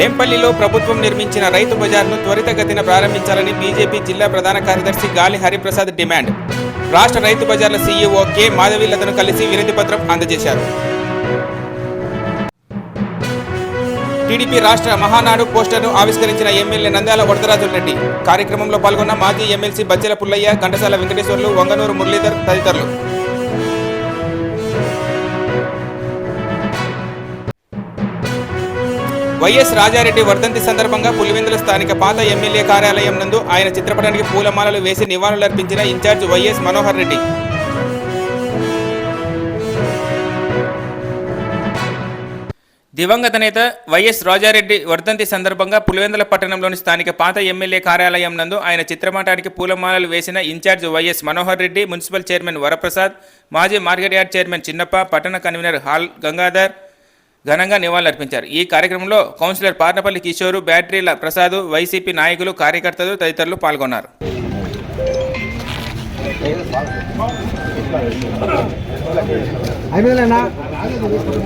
వేంపల్లిలో ప్రభుత్వం నిర్మించిన రైతు బజార్ను త్వరితగతిన ప్రారంభించాలని బీజేపీ జిల్లా ప్రధాన కార్యదర్శి గాలి హరిప్రసాద్ డిమాండ్. రాష్ట్ర రైతు బజార్ల సీఈఓ కె మాధవీలతను కలిసి వినతి పత్రం అందజేశారు. టీడీపీ రాష్ట్ర మహానాడు పోస్టర్ను ఆవిష్కరించిన ఎమ్మెల్యే నంద్యాల వరదరాజుల రెడ్డి. కార్యక్రమంలో పాల్గొన్న మాజీ ఎమ్మెల్సీ బచ్చెల పుల్లయ్య ఘంటసాల వెంకటేశ్వర్లు వంగనూరు మురళీధర్ తదితరులు. వైఎస్ రాజారెడ్డి వర్ధంతి సందర్భంగా పులివెందుల స్థానిక పాత ఎమ్మెల్యే కార్యాలయం నందు ఆయన చిత్రపటానికి పూలమాలలు వేసి నివాళులర్పించిన ఇన్ఛార్జ్ వైఎస్ మనోహర్ రెడ్డి. దివంగత నేత వైఎస్ రాజారెడ్డి వర్ధంతి సందర్భంగా పులివెందుల పట్టణంలోని స్థానిక పాత ఎమ్మెల్యే కార్యాలయం నందు ఆయన చిత్రపటానికి పూలమాలలు వేసిన incharge YS Manohar Reddy municipal chairman Varaprasad మాజీ మార్కెట్ యార్డ్ చైర్మన్ చిన్నప్ప పట్టణ కన్వీనర్ హాల్ గంగాధర్ ఘనంగా నివాళులర్పించారు. ఈ కార్యక్రమంలో కౌన్సిలర్ పార్నపల్లి కిషోరు బ్యాటరీల ప్రసాద్ వైసీపీ నాయకులు కార్యకర్తలు తదితరులు పాల్గొన్నారు.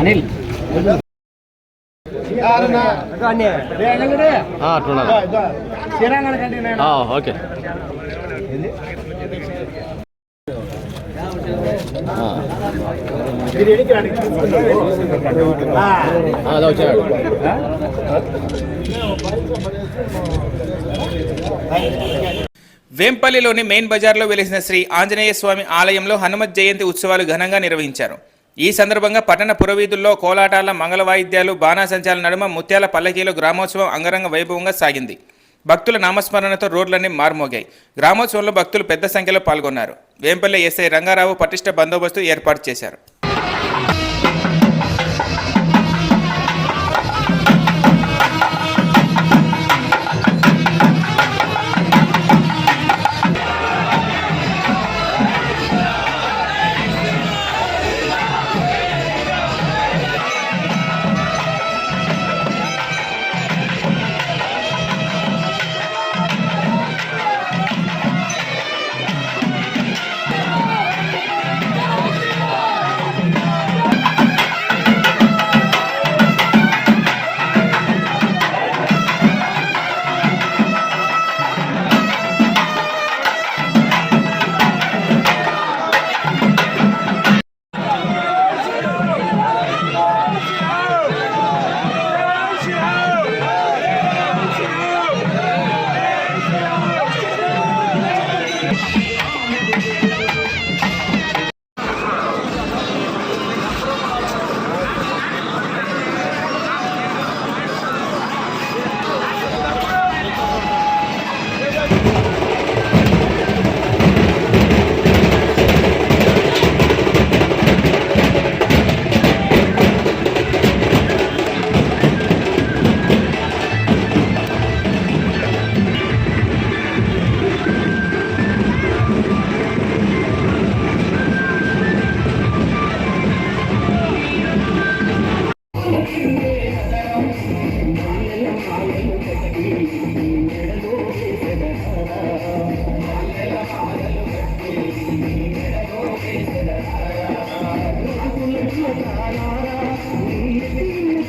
అనిల్. ఓకే. అలా వచ్చాడు వేంపల్లిలోని మెయిన్ బజార్లో వెలిసిన శ్రీ ఆంజనేయ స్వామి ఆలయంలో హనుమత్ జయంతి ఉత్సవాలు ఘనంగా నిర్వహించారు. ఈ సందర్భంగా పట్టణ పురవీధుల్లో కోలాటాల మంగళ వాయిద్యాలు బాణాసంచాల నడుమ ముత్యాల పల్లకీలో గ్రామోత్సవం అంగరంగ వైభవంగా సాగింది. భక్తుల నామస్మరణతో రోడ్లన్నీ మారుమోగాయి. గ్రామోత్సవంలో భక్తులు పెద్ద సంఖ్యలో పాల్గొన్నారు. వేంపల్లి ఎస్ఐ రంగారావు పటిష్ట బందోబస్తు ఏర్పాటు చేశారు.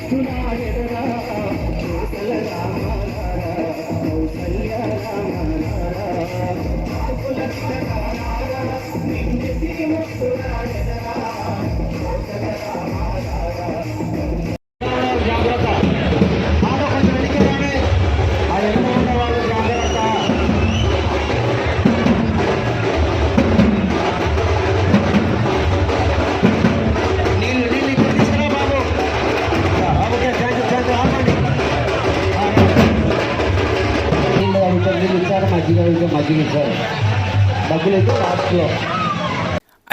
Thank. మజ్జిగ అడిగితే మజ్జిగ డబ్బులు అయితే లాస్ట్లో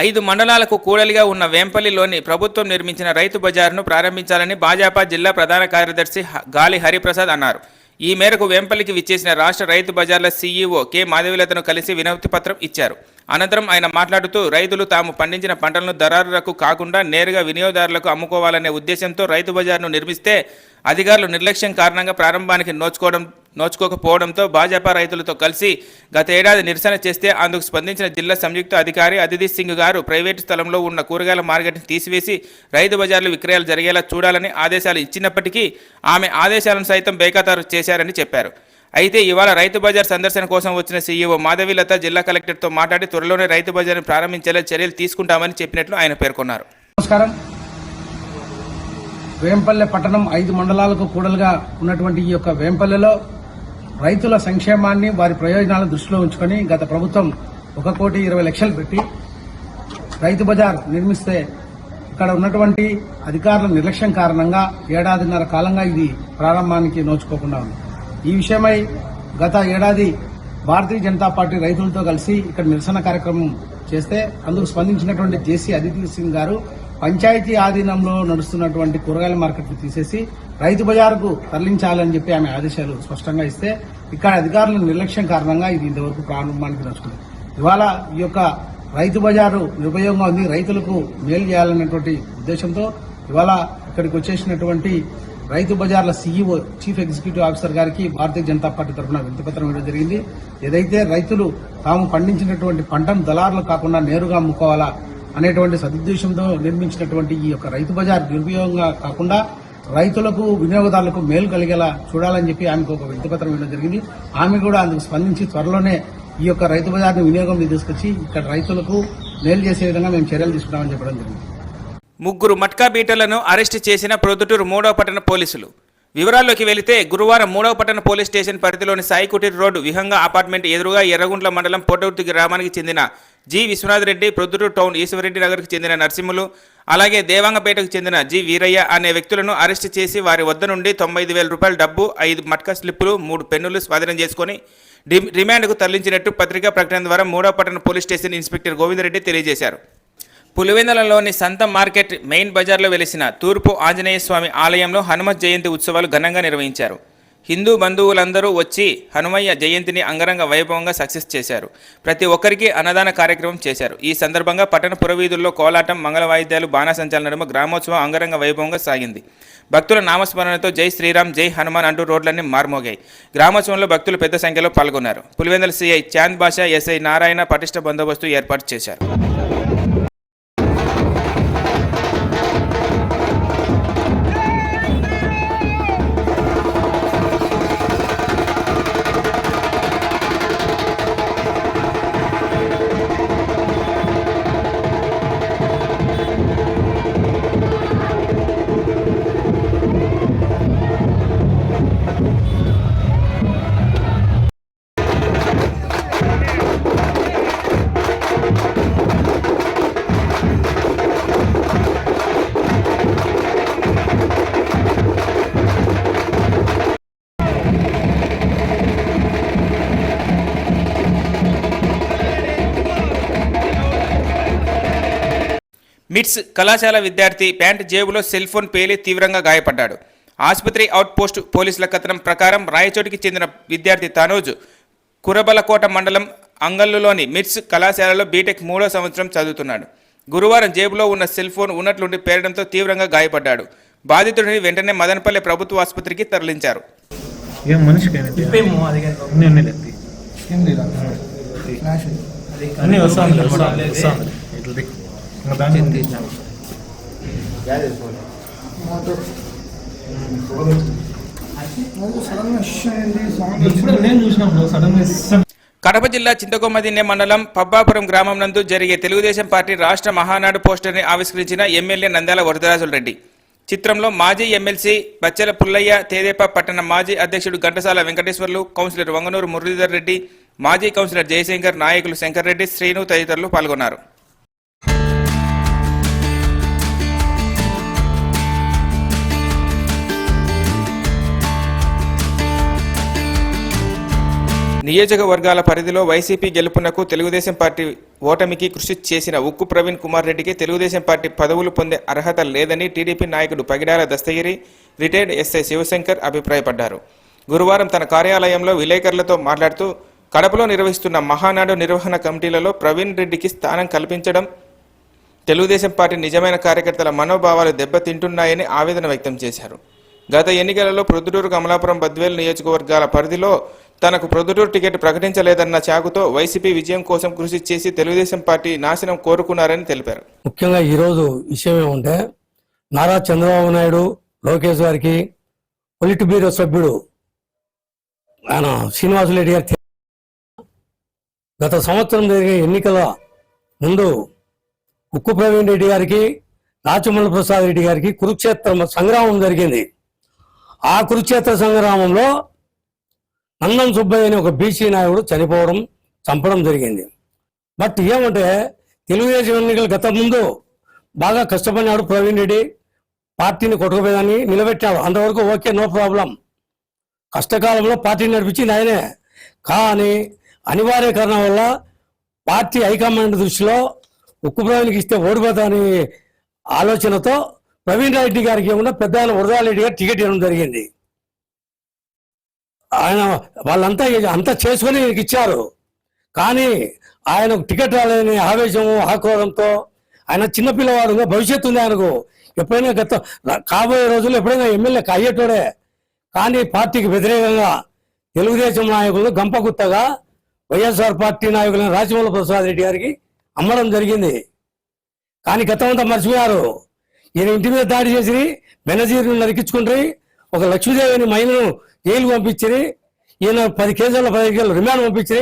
ఐదు మండలాలకు కూడలిగా ఉన్న వేంపల్లిలోని ప్రభుత్వం నిర్మించిన రైతు బజార్ను ప్రారంభించాలని భాజపా జిల్లా ప్రధాన కార్యదర్శి గాలి హరిప్రసాద్ అన్నారు. ఈ మేరకు వేంపల్లికి విచ్చేసిన రాష్ట్ర రైతు బజార్ల సీఈఓ కె మాధవిలతను కలిసి వినతి పత్రం ఇచ్చారు. అనంతరం ఆయన మాట్లాడుతూ రైతులు తాము పండించిన పంటలను దరారులకు కాకుండా నేరుగా వినియోగదారులకు అమ్ముకోవాలనే ఉద్దేశంతో రైతు బజార్ను నిర్మిస్తే అధికారులు నిర్లక్ష్యం కారణంగా ప్రారంభానికి నోచుకోవడం నోచుకోకపోవడంతో భాజపా రైతులతో కలిసి గత ఏడాది నిరసన చేస్తే అందుకు స్పందించిన జిల్లా సంయుక్త అధికారి అదితి సింగ్ గారు ప్రైవేటు స్థలంలో ఉన్న కూరగాయల మార్కెట్ని తీసివేసి రైతు బజార్లు విక్రయాలు జరిగేలా చూడాలని ఆదేశాలు ఇచ్చినప్పటికీ ఆమె ఆదేశాలను సైతం బేఖాతారు చేశారని చెప్పారు. అయితే ఇవాళ రైతు బజార్ సందర్శన కోసం వచ్చిన సీఈఓ మాధవీలత జిల్లా కలెక్టర్తో మాట్లాడి త్వరలోనే రైతు బజార్ని ప్రారంభించేలా చర్యలు తీసుకుంటామని చెప్పినట్లు ఆయన పేర్కొన్నారు. నమస్కారం. వేంపల్లె పట్టణం ఐదు మండలాలకు కూడలుగా ఉన్నటువంటి ఈ యొక్క వేంపల్లెలో రైతుల సంక్షేమాన్ని వారి ప్రయోజనాలను దృష్టిలో ఉంచుకొని గత ప్రభుత్వం ఒక కోటి ఇరవై లక్షలు పెట్టి రైతు బజార్ నిర్మిస్తే ఇక్కడ ఉన్నటువంటి అధికారుల నిర్లక్ష్యం కారణంగా ఏడాదిన్నర కాలంగా ఇది ప్రారంభానికి నోచుకోకుండా ఉంది. ఈ విషయమై గత ఏడాది భారతీయ జనతా పార్టీ రైతులతో కలిసి ఇక్కడ నిరసన కార్యక్రమం చేస్తే అందుకు స్పందించినటువంటి జేసీ అదితి సింగ్ గారు పంచాయతీ ఆధీనంలో నడుస్తున్నటువంటి కూరగాయల మార్కెట్లు తీసేసి రైతు బజారుకు తరలించాలని చెప్పి ఆమె ఆదేశాలు స్పష్టంగా ఇస్తే ఇక్కడ అధికారుల నిర్లక్ష్యం కారణంగా ఇది ఇంతవరకు ప్రారంభానికి నచ్చుకుంది ఇవాళ ఈ యొక్క రైతు బజారు నిరుపయోగంగా ఉంది రైతులకు మేలు చేయాలనేటువంటి ఉద్దేశంతో ఇవాళ ఇక్కడికి వచ్చేసినటువంటి రైతు బజార్ల సీఈఓ చీఫ్ ఎగ్జిక్యూటివ్ ఆఫీసర్ గారికి భారతీయ జనతా పార్టీ తరఫున వింతపత్రం ఇవ్వడం జరిగింది. ఏదైతే రైతులు తాము పండించినటువంటి పంటను దళారులు కాకుండా నేరుగా అమ్ముకోవాలా అనేటువంటి సదుద్దేశంతో నిర్మించినటువంటి ఈ యొక్క రైతు బజార్ నిరుపయోగంగా కాకుండా రైతులకు వినియోగదారులకు మేలు కలిగేలా చూడాలని చెప్పి ఆమెకు ఒక వింతపత్రం ఇవ్వడం జరిగింది. ఆమె కూడా అందుకు స్పందించి త్వరలోనే ఈ యొక్క రైతు బజార్ని వినియోగంలో తీసుకొచ్చి ఇక్కడ రైతులకు మేలు చేసే విధంగా మేము చర్యలు తీసుకున్నామని చెప్పడం జరిగింది. ముగ్గురు మట్కా బీటర్లను అరెస్టు చేసిన ప్రొద్దుటూరు మూడవ పట్టణ పోలీసులు. వివరాల్లోకి వెళితే గురువారం మూడవ పట్టణ పోలీస్ స్టేషన్ పరిధిలోని సాయికుటీర్ రోడ్డు విహంగ అపార్ట్మెంట్ ఎదురుగా ఎర్రగుంట్ల మండలం పొట్టగుర్తి గ్రామానికి చెందిన జి విశ్వనాథ్ రెడ్డి ప్రొద్దుటూరు టౌన్ ఈశ్వరెడ్డి నగర్కి చెందిన నరసింహులు అలాగే దేవాంగపేటకు చెందిన జి వీరయ్య అనే వ్యక్తులను అరెస్టు చేసి వారి వద్ద నుండి తొంభై ఐదు వేల రూపాయల డబ్బు ఐదు మట్కా స్లిప్పులు మూడు పెన్నులు స్వాధీనం చేసుకుని రిమాండ్కు తరలించినట్టు పత్రికా ప్రకటన ద్వారా మూడవ పట్టణ పోలీస్ స్టేషన్ ఇన్స్పెక్టర్ గోవిందరెడ్డి తెలియజేశారు. పులివెందులలోని సంత మార్కెట్ మెయిన్ బజార్లో వెలిసిన తూర్పు ఆంజనేయ స్వామి ఆలయంలో హనుమత్ జయంతి ఉత్సవాలు ఘనంగా నిర్వహించారు. హిందూ బంధువులందరూ వచ్చి హనుమయ్య జయంతిని అంగరంగ వైభవంగా సక్సెస్ చేశారు. ప్రతి ఒక్కరికి అన్నదాన కార్యక్రమం చేశారు. ఈ సందర్భంగా పట్టణ పురవీధుల్లో కోలాటం మంగళ వాయిద్యాలు బాణాసంచాల నడుమ గ్రామోత్సవం అంగరంగ వైభవంగా సాగింది. భక్తుల నామస్మరణతో జై శ్రీరామ్ జై హనుమాన్ అంటూ రోడ్లన్నీ మార్మోగాయి. గ్రామోత్సవంలో భక్తులు పెద్ద సంఖ్యలో పాల్గొన్నారు. పులివెందల సిఐ చాంద్ బాషా ఎస్ఐ నారాయణ పటిష్ట బందోబస్తు ఏర్పాటు చేశారు. మిట్స్ కళాశాల విద్యార్థి ప్యాంట్ జేబులో సెల్ ఫోన్ పేలి తీవ్రంగా గాయపడ్డాడు. ఆసుపత్రి అవుట్ పోస్ట్ పోలీసుల కథనం ప్రకారం రాయచోటికి చెందిన విద్యార్థి తనోజ్ కురబలకోట మండలం అంగల్లులోని మిట్స్ కళాశాలలో బీటెక్ మూడో సంవత్సరం చదువుతున్నాడు. గురువారం జేబులో ఉన్న సెల్ ఫోన్ ఉన్నట్లుండి పేరడంతో తీవ్రంగా గాయపడ్డాడు. బాధితుడిని వెంటనే మదనపల్లె ప్రభుత్వ ఆసుపత్రికి తరలించారు. ఏం మనిషికి కడప జిల్లా చింతకొమ్మదిన్నె మండలం పబ్బాపురం గ్రామం నందు జరిగే తెలుగుదేశం పార్టీ రాష్ట్ర మహానాడు పోస్టర్ని ఆవిష్కరించిన ఎమ్మెల్యే నంద్యాల వరదరాజుల రెడ్డి. చిత్రంలో మాజీ ఎమ్మెల్సీ బచ్చెల పుల్లయ్య తేదేపా పట్టణ మాజీ అధ్యక్షుడు ఘంటసాల వెంకటేశ్వర్లు కౌన్సిలర్ వంగనూరు మురళీధర్ రెడ్డి మాజీ కౌన్సిలర్ జయశంకర్ నాయకులు శంకర్ రెడ్డి శ్రీను తదితరులు పాల్గొన్నారు. నియోజకవర్గాల పరిధిలో వైసీపీ గెలుపునకు తెలుగుదేశం పార్టీ ఓటమికి కృషి చేసిన ఉక్కు ప్రవీణ్ కుమార్ రెడ్డికి తెలుగుదేశం పార్టీ పదవులు పొందే అర్హత లేదని టీడీపీ నాయకుడు పగిడాల దస్తగిరి రిటైర్డ్ ఎస్ఐ శివశంకర్ అభిప్రాయపడ్డారు. గురువారం తన కార్యాలయంలో విలేకరులతో మాట్లాడుతూ కడపలో నిర్వహిస్తున్న మహానాడు నిర్వహణ కమిటీలలో ప్రవీణ్ రెడ్డికి స్థానం కల్పించడం తెలుగుదేశం పార్టీ నిజమైన కార్యకర్తల మనోభావాలు దెబ్బతింటున్నాయని ఆవేదన వ్యక్తం చేశారు. గత ఎన్నికలలో ప్రొద్దుటూరు కమలాపురం బద్వేలు నియోజకవర్గాల పరిధిలో తనకు ప్రొద్దుటూరు టికెట్ ప్రకటించలేదన్న చాకుతో వైసీపీ విజయం కోసం కృషి చేసి తెలుగుదేశం పార్టీ నాశనం కోరుకున్నారని తెలిపారు. ముఖ్యంగా ఈరోజు విషయం ఏమంటే నారా చంద్రబాబు నాయుడు లోకేష్ గారికి పొలిట్ బ్యూరో సభ్యుడు ఆయన శ్రీనివాసరెడ్డి గారి గత సంవత్సరం జరిగే ఎన్నికల ముందు ఉక్కు ప్రవీణ్ రెడ్డి గారికి రాచమల్ల ప్రసాద్ రెడ్డి గారికి కురుక్షేత్ర సంగ్రామం జరిగింది. ఆ కురుక్షేత్ర సంగ్రామంలో అన్నం సుబ్బయ్య అనే ఒక బీసీ నాయకుడు చనిపోవడం చంపడం జరిగింది. బట్ ఏమంటే తెలుగుదేశం ఎన్నికలు గత ముందు బాగా కష్టపడినాడు ప్రవీణ్ రెడ్డి. పార్టీని కొట్టుకుపోయేదాన్ని నిలబెట్టాడు. అంతవరకు ఓకే నో ప్రాబ్లం. కష్టకాలంలో పార్టీని నడిపించింది ఆయనే. కానీ అనివార్య కారణం వల్ల పార్టీ హైకమాండ్ దృష్టిలో ఉక్కు ప్రవీణ్కి ఇస్తే ఓడిపోతాని ఆలోచనతో ప్రవీణ్ రెడ్డి గారికి ఏమన్నా పెద్ద ఆయన వరదారెడ్డి గారు టికెట్ ఇవ్వడం జరిగింది. ఆయన వాళ్ళంతా అంతా చేసుకొని ఈయనకి ఇచ్చారు. కానీ ఆయన టికెట్ రాలేని ఆవేశము ఆక్రోధంతో ఆయన చిన్నపిల్లవాడు భవిష్యత్తు ఉంది ఆయనకు. ఎప్పుడైనా గత కాబోయే రోజుల్లో ఎప్పుడైనా ఎమ్మెల్యే అయ్యేటోడే. కానీ పార్టీకి వ్యతిరేకంగా తెలుగుదేశం నాయకులు గంపగుత్తగా వైఎస్ఆర్ పార్టీ నాయకులైన రాజమౌళి ప్రసాద్ రెడ్డి గారికి అమ్మడం జరిగింది. కానీ గతమంతా మర్చిపోయారు. ఈయన ఇంటి మీద దాడి చేసి బెనజీర్ను నరికించుకుంటారు ఒక లక్ష్మీదేవిని మహిళను జైలు పంపించి ఈయన పది కేజీల పది కేజీలు రిమాండ్ పంపించి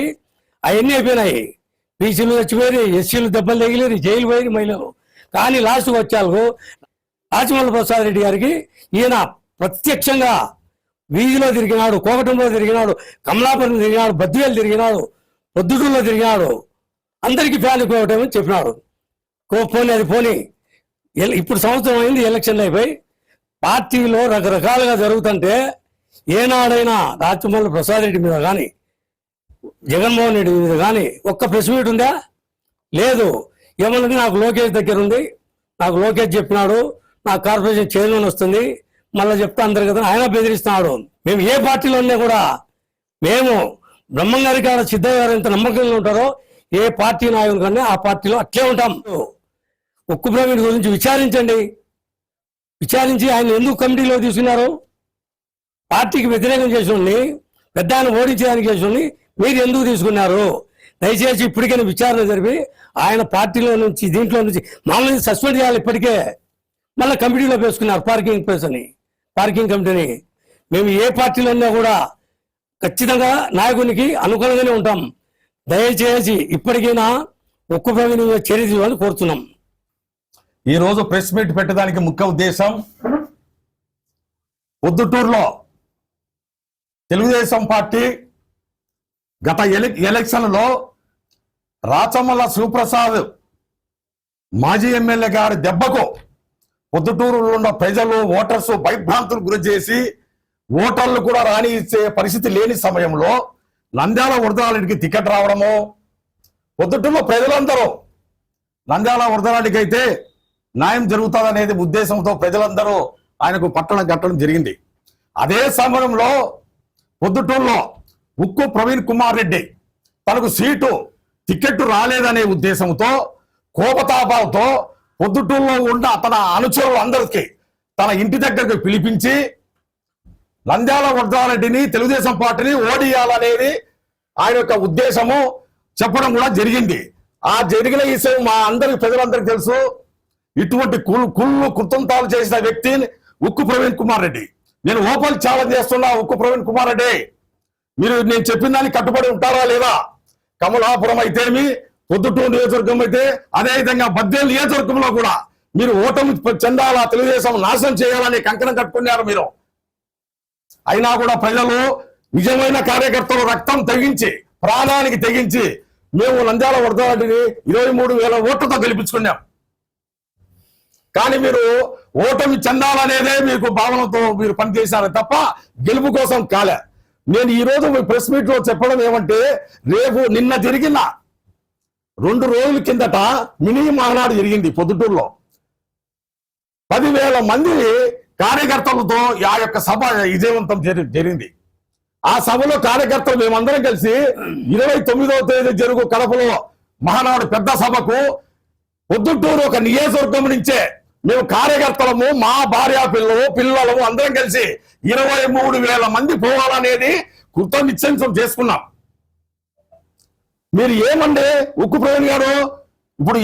అవన్నీ అయిపోయినాయి. బీసీలు చచ్చిపోయి ఎస్సీలు దెబ్బలు తగిలేరు జైలు పోయి మహిళలు. కానీ లాస్ట్కి వచ్చాలకు రాజమౌళి ప్రసాద్ రెడ్డి గారికి ఈయన ప్రత్యక్షంగా వీధిలో తిరిగినాడు కోకటంలో తిరిగినాడు కమలాపురం తిరిగినాడు బద్వేలు తిరిగినాడు పొద్దుటూరులో తిరిగినాడు. అందరికీ ఫ్యాన్ కోవటమని చెప్పినాడు. కో పోనీ అది పోనీ ఇప్పుడు సంవత్సరం అయింది ఎలక్షన్లు అయిపోయి పార్టీలో రకరకాలుగా జరుగుతుంటే ఏనాడైనా రాజమౌళి ప్రసాద్ రెడ్డి మీద కానీ జగన్మోహన్ రెడ్డి మీద కానీ ఒక్క ప్రెస్ మీట్ ఉందా? లేదు. ఏమన్నది నాకు లోకేష్ దగ్గర ఉంది. నాకు లోకేష్ చెప్పినాడు. నా కార్పొరేషన్ చైర్మన్ వస్తుంది. మళ్ళీ చెప్తా అందరు కదా ఆయన బెదిరిస్తున్నాడు. మేము ఏ పార్టీలో ఉన్నా కూడా మేము బ్రహ్మంగారి గారు సిద్ధయ్య గారు ఎంత నమ్మకంగా ఉంటారో ఏ పార్టీ నాయకులు కన్నా ఆ పార్టీలో అట్లే ఉంటాం. ఉక్కు ప్రవీణ్ గురించి విచారించండి. విచారించి ఆయన ఎందుకు కమిటీలో తీసుకున్నారు? పార్టీకి వ్యతిరేకం చేసి పెద్ద ఆయన ఓడించడానికి చేసి మీరు ఎందుకు తీసుకున్నారు? దయచేసి ఇప్పటికైనా విచారణ జరిపి ఆయన పార్టీలో నుంచి దీంట్లో నుంచి మామూలుగా సస్పెండ్ చేయాలి ఇప్పటికే. మళ్ళీ కమిటీలో వేసుకున్నారు పార్కింగ్ ప్లేస్ అని పార్కింగ్ కమిటీని. మేము ఏ పార్టీలో ఉన్నా కూడా ఖచ్చితంగా నాయకునికి అనుకూలంగానే ఉంటాం. దయచేసి ఇప్పటికైనా ఒక్క చర్య తీసుకోవాలని కోరుతున్నాం. ఈ రోజు ప్రెస్ మీట్ పెట్టడానికి ముఖ్య ఉద్దేశం పొద్దుటూరులో తెలుగుదేశం పార్టీ గత ఎలక్షన్లో రాచమల్ల శివప్రసాద్ మాజీ ఎమ్మెల్యే గారి దెబ్బకు పొద్దుటూరులో ఉన్న ప్రజలు ఓటర్స్ భయభ్రాంతులు గురి చేసి ఓటర్లు కూడా రాని ఇచ్చే పరిస్థితి లేని సమయంలో నంద్యాల వరదరారెడ్డికి టికెట్ రావడము పొద్దుటూరులో ప్రజలందరూ నంద్యాల వరదరారెడ్డికి అయితే న్యాయం జరుగుతుందనేది ఉద్దేశంతో ప్రజలందరూ ఆయనకు పట్టణం కట్టడం జరిగింది. అదే సమయంలో పొద్దుటూరులో ఉక్కు ప్రవీణ్ కుమార్ రెడ్డి తనకు సీటు టికెట్ రాలేదనే ఉద్దేశంతో కోపతాపాలతో పొద్దుటూరులో ఉన్న తన అనుచరులు అందరికీ తన ఇంటి దగ్గరకు పిలిపించి నంద్యాల వర్ధారెడ్డిని తెలుగుదేశం పార్టీని ఓడియాలనేది ఆయన యొక్క ఉద్దేశము చెప్పడం కూడా జరిగింది. ఆ జరిగిన విషయం మా అందరికి ప్రజలందరికీ తెలుసు. ఇటువంటి కుళ్ళు కుళ్ళు కృతంతాలు చేసిన వ్యక్తి ఉక్కు ప్రవీణ్ కుమార్ రెడ్డి. నేను ఓపెన్ ఛాలెంజ్ చేస్తున్నా ఉక్కు ప్రవీణ్ కుమార్ రెడ్డి. మీరు నేను చెప్పిన దానికి కట్టుబడి ఉంటారా లేదా? కమలాపురం అయితేనేమి పొద్దుటూరు నియోజకవర్గం అయితే అదే విధంగా బద్దేలు నియోజకవర్గంలో కూడా మీరు ఓటమి చెందాలా తెలుగుదేశం నాశనం చేయాలని కంకణం కట్టుకున్నారు మీరు. అయినా కూడా ప్రజలు నిజమైన కార్యకర్తలు రక్తం తెగించి ప్రాణానికి తెగించి మేము నంద్యాల వరదరెడ్డిని ఇరవై మూడు వేల ఓట్లతో గెలిపించుకున్నాం. కానీ మీరు ఓటమి చెందాలనేదే మీకు భావనతో మీరు పనిచేశారు తప్ప గెలుపు కోసం కాలే. నేను ఈ రోజు మీ ప్రెస్ మీట్లో చెప్పడం ఏమంటే రేపు నిన్న జరిగిన రెండు రోజుల కిందట మినీ మహనాడు జరిగింది పొద్దుటూరులో. పదివేల మంది కార్యకర్తలతో ఆ యొక్క సభ విజయవంతం జరి- జరిగింది. ఆ సభలో కార్యకర్తలు మేమందరం కలిసి ఇరవై తొమ్మిదవ తేదీ జరుగు కడపలో మహానాడు పెద్ద సభకు పొద్దుటూరు ఒక నియోజకవర్గం నుంచే మేము కార్యకర్తలము మా భార్య పిల్లలు పిల్లలము అందరం కలిసి ఇరవై మూడు వేల మంది పోవాలనేది కృత చేసుకున్నాం. మీరు ఏమండి ఉక్కు ప్రవీణ్ గారు ఇప్పుడు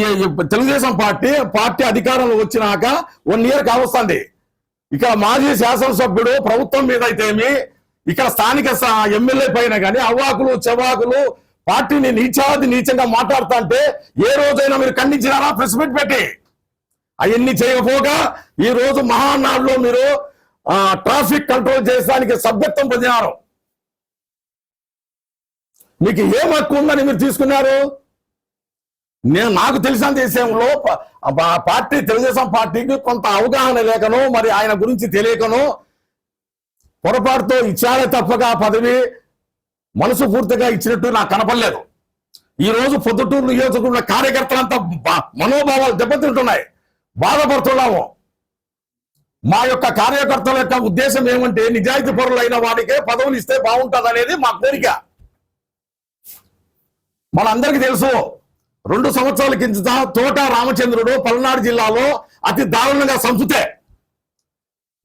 తెలుగుదేశం పార్టీ పార్టీ అధికారంలో వచ్చినాక వన్ ఇయర్ కావస్తుంది. ఇక్కడ మాజీ శాసనసభ్యుడు ప్రభుత్వం మీద అయితేమి ఇక్కడ స్థానిక ఎమ్మెల్యే పైన కానీ అవ్వాకులు చెవాకులు పార్టీని నీచాది నీచంగా మాట్లాడుతా అంటే ఏ రోజైనా మీరు ఖండించినారా? ప్రెస్ మీట్ పెట్టి. అవన్నీ చేయకపోగా ఈ రోజు మహానాడులో మీరు ట్రాఫిక్ కంట్రోల్ చేయడానికి సభ్యత్వం పొందినారు. మీకు ఏం హక్కు ఉందని మీరు తీసుకున్నారు? నేను నాకు తెలిసిన దేశంలో పార్టీ తెలుగుదేశం పార్టీకి కొంత అవగాహన లేకను మరి ఆయన గురించి తెలియకను పొరపాటుతో ఇచ్చారే తప్పగా పదవి మనసు పూర్తిగా ఇచ్చినట్టు నాకు కనపడలేదు. ఈ రోజు పొద్దుటూరు నియోజకవర్గ కార్యకర్తలంతా మనోభావాలు దెబ్బతింటున్నాయి. బాధపడుతున్నాము. మా యొక్క కార్యకర్తల యొక్క ఉద్దేశం ఏమంటే నిజాయితీ పరులైన వాడికే పదవులు ఇస్తే బాగుంటుంది అనేది మా కోరిక. మనందరికీ తెలుసు రెండు సంవత్సరాల కిందట తోట రామచంద్రుడు పల్నాడు జిల్లాలో అతి దారుణంగా సంచుతే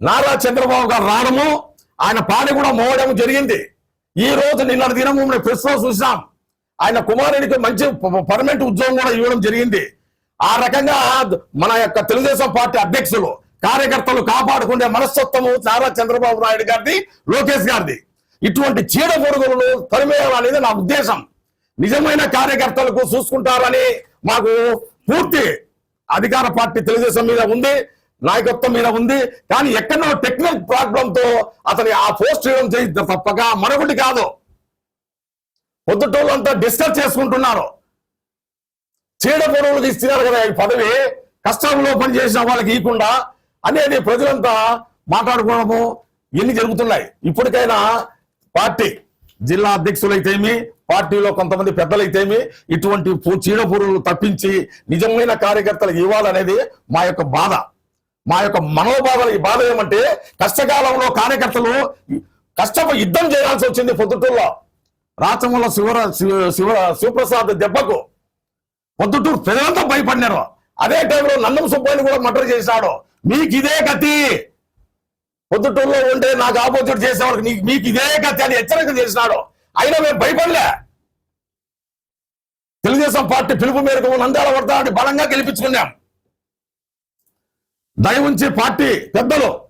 నారా చంద్రబాబు గారు రావడము ఆయన పాడి కూడా మోవడం జరిగింది. ఈ రోజు నిన్న దినము ప్రెస్లో చూసినాం. ఆయన కుమారుడికి మంచి పర్మనెంట్ ఉద్యోగం కూడా ఇవ్వడం జరిగింది. ఆ రకంగా మన యొక్క తెలుగుదేశం పార్టీ అధ్యక్షులు కార్యకర్తలు కాపాడుకునే మనస్తత్వము నారా చంద్రబాబు నాయుడు గారిది లోకేష్ గారిది. ఇటువంటి చీడ పొరుగులను తరిమేయాలనేది నా ఉద్దేశం. నిజమైన కార్యకర్తలకు చూసుకుంటారని మాకు పూర్తి అధికార పార్టీ తెలుగుదేశం మీద ఉంది నాయకత్వం మీద ఉంది కానీ ఎక్కడో టెక్నికల్ ప్రాబ్లం తో అతని ఆ పోస్ట్ ఇవ్వడం చేయి తప్పక మరొకటి కాదు. పొద్దుటోళ్ళంతా డిస్కస్ చేసుకుంటున్నారు. చీడ పొడవులు తీస్తున్నారు కదా ఈ పదవి. కష్టంలో పనిచేసిన వాళ్ళకి ఇవ్వకుండా అనేది ప్రజలంతా మాట్లాడుకోవడము ఎన్ని జరుగుతున్నాయి. ఇప్పటికైనా పార్టీ జిల్లా అధ్యక్షులైతేమి పార్టీలో కొంతమంది పెద్దలైతేమి ఇటువంటి చీడపురులు చీడ పురుగులు తప్పించి నిజమైన కార్యకర్తలకు ఇవ్వాలనేది మా యొక్క బాధ. మా యొక్క మనోభావాల ఈ బాధ ఏమంటే కష్టకాలంలో కార్యకర్తలు కష్టపు యుద్ధం చేయాల్సి వచ్చింది పొద్దుటూరులో. రాచమల్ల శివర శివ శివప్రసాద్ దెబ్బకు పొద్దుటూరు ప్రజలంతా భయపడినారు. అదే టైంలో నందం సుబ్బాయిని కూడా మర్డర్ చేశాడు. మీకు ఇదే గతి. పొద్దుటూరులో ఉంటే నాకు ఆపోజిట్ చేసేవాళ్ళకి నీకు మీకు ఇదే గతి అని హెచ్చరిక చేసినాడు. అయినా మేము భయపడలే. తెలుగుదేశం పార్టీ పిలుపు మేరకు నంద్యాల వర్ధాన్ని బలంగా గెలిపించుకున్నాం. దయ పార్టీ పెద్దలు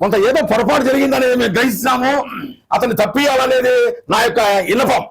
కొంత ఏదో పొరపాటు జరిగిందనేది మేము గ్రహిస్తున్నాము. అతన్ని తప్పియాలనేది నా యొక్క విన్నపం